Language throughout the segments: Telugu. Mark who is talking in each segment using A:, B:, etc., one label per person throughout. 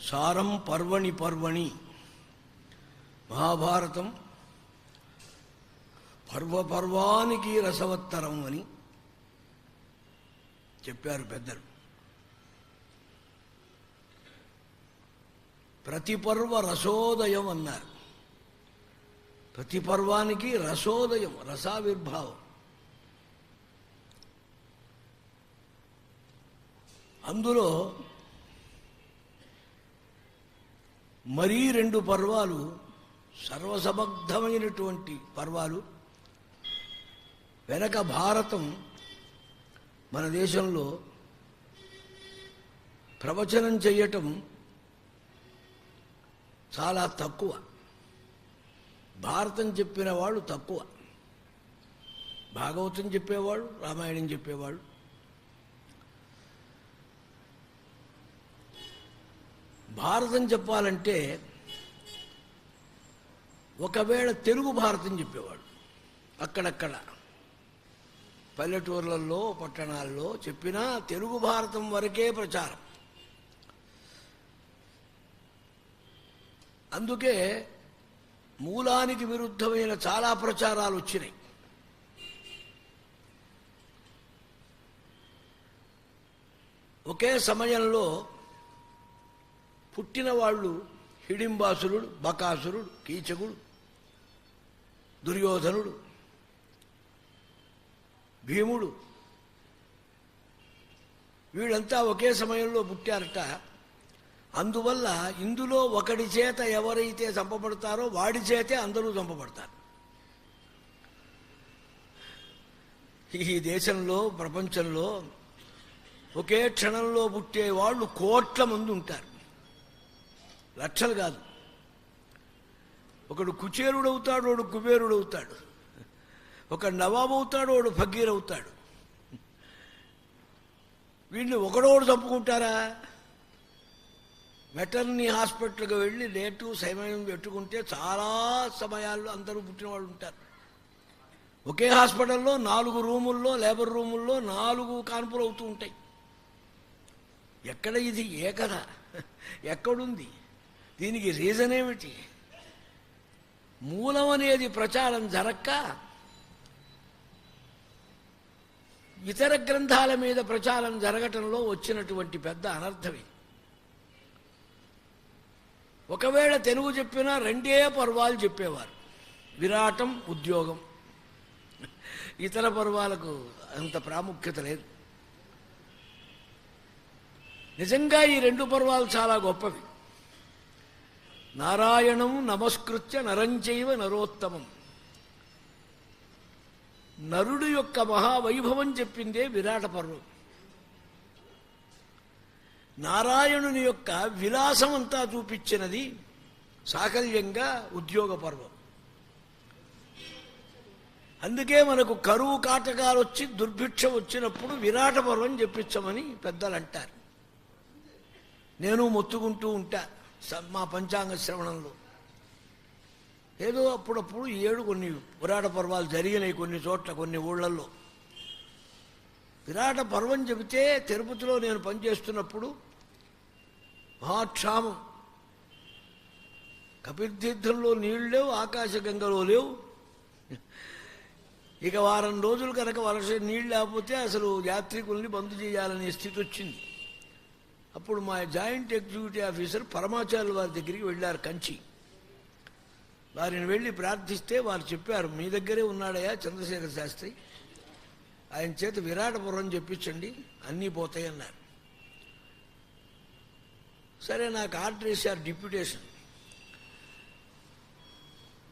A: సారం పర్వణి పర్వణి. మహాభారతం పర్వ పర్వానికి రసవత్తరం అని చెప్పారు పెద్దలు. ప్రతి పర్వ రసోదయం అన్నారు. ప్రతి పర్వానికి రసోదయం రసావిర్భావం. అందులో మరీ రెండు పర్వాలు సర్వసమగ్ధమైనటువంటి పర్వాలు. వెనక భారతం మన దేశంలో ప్రవచనం చేయటం చాలా తక్కువ. భారతం చెప్పిన వాళ్ళు తక్కువ. భాగవతం చెప్పేవాళ్ళు రామాయణం చెప్పేవాళ్ళు. భారతం చెప్పాలంటే ఒకవేళ తెలుగు భారతం చెప్పేవాడు అక్కడక్కడ పల్లెటూర్లలో పట్టణాల్లో చెప్పినా తెలుగు భారతం వరకే ప్రచారం. అందుకే మూలానికి విరుద్ధమైన చాలా ప్రచారాలు వచ్చినాయి. ఒకే సమయంలో పుట్టిన వాళ్ళు హిడింబాసురుడు బకాసురుడు కీచకుడు దుర్యోధనుడు భీముడు. వీళ్ళంతా ఒకే సమయంలో పుట్టారట. అందువల్ల ఇందులో ఒకడి చేత ఎవరైతే చంపబడతారో వాడి చేతే అందరూ చంపబడతారు. ఈ దేశంలో ప్రపంచంలో ఒకే క్షణంలో పుట్టే వాళ్ళు కోట్ల మంది ఉంటారు. లక్షలు కాదు. ఒకడు కుచేరుడు అవుతాడు వాడు కుబేరుడు అవుతాడు ఒక నవాబు అవుతాడు వాడు ఫకీర్ అవుతాడు వీడిని ఒకడోడు చంపుకుంటారా? వెటర్నరీ హాస్పిటల్కి వెళ్ళి లేటు సమయం పెట్టుకుంటే చాలా సమయాల్లో అందరూ పుట్టిన వాళ్ళు ఉంటారు. ఒకే హాస్పిటల్లో నాలుగు రూముల్లో లేబర్ రూముల్లో నాలుగు కాన్పులు అవుతూ ఉంటాయి. ఎక్కడ ఇది? ఏ కథ? ఎక్కడుంది? దీనికి రీజన్ ఏమిటి? మూలం అనేది ప్రచారం జరక్క? ఇతర గ్రంథాల మీద ప్రచారం జరగటంలో వచ్చినటువంటి పెద్ద అనర్థమే. ఒకవేళ తెలుగు చెప్పినా రెండే పర్వాలు చెప్పేవారు. విరాటం ఉద్యోగం. ఇతర పర్వాలకు అంత ప్రాముఖ్యత లేదు. నిజంగా ఈ రెండు పర్వాలు చాలా గొప్పవి. నారాయణం నమస్కృత్య నరంచైవ నరోత్తమం. నరుడు యొక్క మహావైభవం చెప్పిందే విరాట పర్వం. నారాయణుని యొక్క విలాసం అంతా చూపించినది సాకల్యంగా ఉద్యోగ పర్వం. అందుకే మనకు కరువు కాటకాలు వచ్చి దుర్భిక్ష వచ్చినప్పుడు విరాట పర్వం చెప్పించమని పెద్దలు అంటారు నేను మొత్తుకుంటూ ఉంటాను మా పంచాంగ శ్రవణంలో. ఏదో అప్పుడప్పుడు ఏడు కొన్ని విరాట పర్వాలు జరిగినాయి కొన్ని చోట్ల కొన్ని ఊళ్ళల్లో. విరాట పర్వం చెబితే తిరుపతిలో నేను పనిచేస్తున్నప్పుడు మహాక్షామం. కపిర్తీర్థంలో నీళ్ళు లేవు ఆకాశగంగలో లేవు. ఇక వారం రోజులు కనుక వర్షం నీళ్ళు లేకపోతే అసలు యాత్రికుల్ని బంద్ చేయాలనే స్థితి వచ్చింది. అప్పుడు మా జాయింట్ ఎగ్జిక్యూటివ్ ఆఫీసర్ పరమాచార్యుల వారి దగ్గరికి వెళ్ళారు కంచి. వారిని వెళ్ళి ప్రార్థిస్తే వారు చెప్పారు మీ దగ్గరే ఉన్నాడయా చంద్రశేఖర శాస్త్రి. ఆయన చేత విరాటపురం చెప్పించండి అన్నీ పోతాయన్నారు. సరే నాకు ఆర్డర్ వేశారు డిప్యూటేషన్.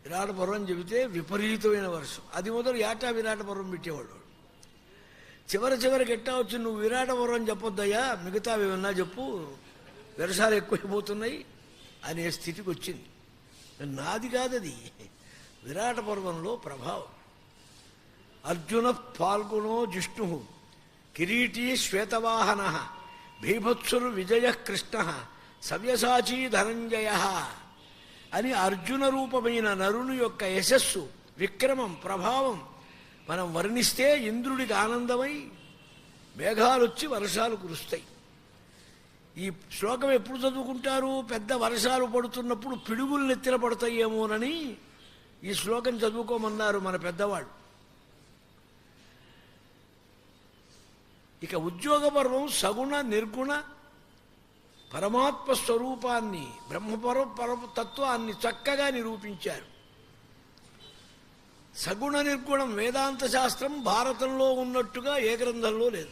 A: విరాటపురం చెబితే విపరీతమైన వర్షం. అది మొదలు ఏటా విరాటపురం పెట్టేవాడు చివరి చివరికి ఎట్టా వచ్చి నువ్వు విరాటవరం చెప్పొద్దయ్యా మిగతా ఏమన్నా చెప్పు. వర్షాలు ఎక్కువైపోతున్నాయి అనే స్థితికి వచ్చింది. నాది కాదది. విరాట పర్వంలో ప్రభావం. అర్జున పాల్గొనో జిష్ణు కిరీటీ శ్వేతవాహన భీభత్సురు విజయ కృష్ణ సవ్యసాచీ ధనంజయ అని అర్జున రూపమైన నరుని యొక్క యశస్సు విక్రమం ప్రభావం మనం వర్ణిస్తే ఇంద్రుడికి ఆనందమై మేఘాలొచ్చి వర్షాలు కురుస్తాయి. ఈ శ్లోకం ఎప్పుడు చదువుకుంటారు? పెద్ద వర్షాలు పడుతున్నప్పుడు పిడుగులు నెత్తిన పడతాయేమోనని ఈ శ్లోకం చదువుకోమన్నారు మన పెద్దవాళ్ళు. ఇక ఉద్యోగ పర్వం సగుణ నిర్గుణ పరమాత్మ స్వరూపాన్ని బ్రహ్మపర పరమ తత్వాన్ని చక్కగా నిరూపించారు. సగుణ నిర్గుణం వేదాంత శాస్త్రం భారతంలో ఉన్నట్టుగా ఏ గ్రంథంలో లేదు.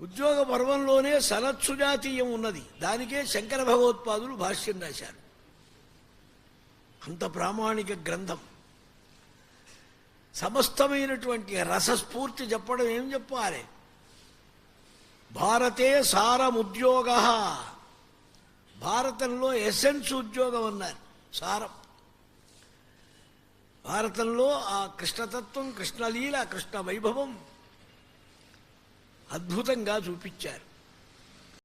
A: ఉద్యోగ పర్వంలోనే సనత్సుజాతీయం ఉన్నది. దానికే శంకర భగవత్పాదులు భాష్యం రాశారు. అంత ప్రామాణిక గ్రంథం. సమస్తమైనటువంటి రసస్ఫూర్తి చెప్పడం ఏం చెప్పాలి? భారతే సారముద్యోగ. భారతంలో ఎసెన్స్ ఉద్యోగం అన్నారు. సారం. భారతంలో ఆ కృష్ణతత్వం కృష్ణలీల కృష్ణ వైభవం అద్భుతంగా చూపించారు.